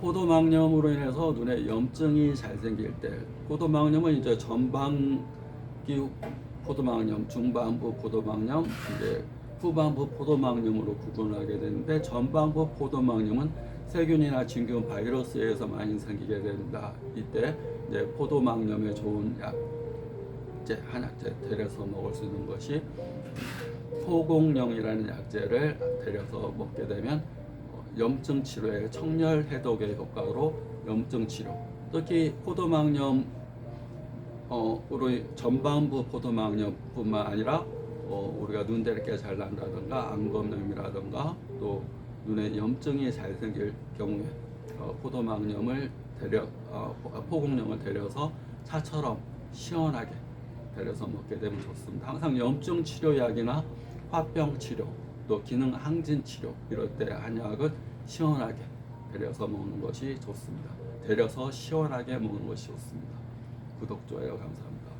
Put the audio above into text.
포도막염으로 인해서 눈에 염증이 잘 생길 때 포도막염은 이제 전반기 포도막염, 중반부 포도막염, 이제 후반부 포도막염으로 구분하게 되는데 전반부 포도막염은 세균이나 진균, 바이러스에 의해서 많이 생기게 된다. 이때 이제 포도막염에 좋은 약, 이제 한약재 데려서 먹을 수 있는 것이 포공령이라는 약재를 데려서 먹게 되면 어, 염증 치료에 청열 해독의 효과로 염증 치료 특히 포도막염 어, 우리 전반부 포도막염뿐만 아니라 어, 우리가 눈대리게 잘 난다든가 안검염이라든가 또 눈에 염증이 잘 생길 경우에 어, 포도막염을 데려 어, 포- 아, 포공령을 데려서 차처럼 시원하게 데려서 먹게 되면 좋습니다. 항상 염증 치료 약이나 화병 치료 또 기능 항진 치료 이럴 때 한약은 시원하게 데려서 먹는 것이 좋습니다. 데려서 시원하게 먹는 것이 좋습니다. 구독 좋아요 감사합니다.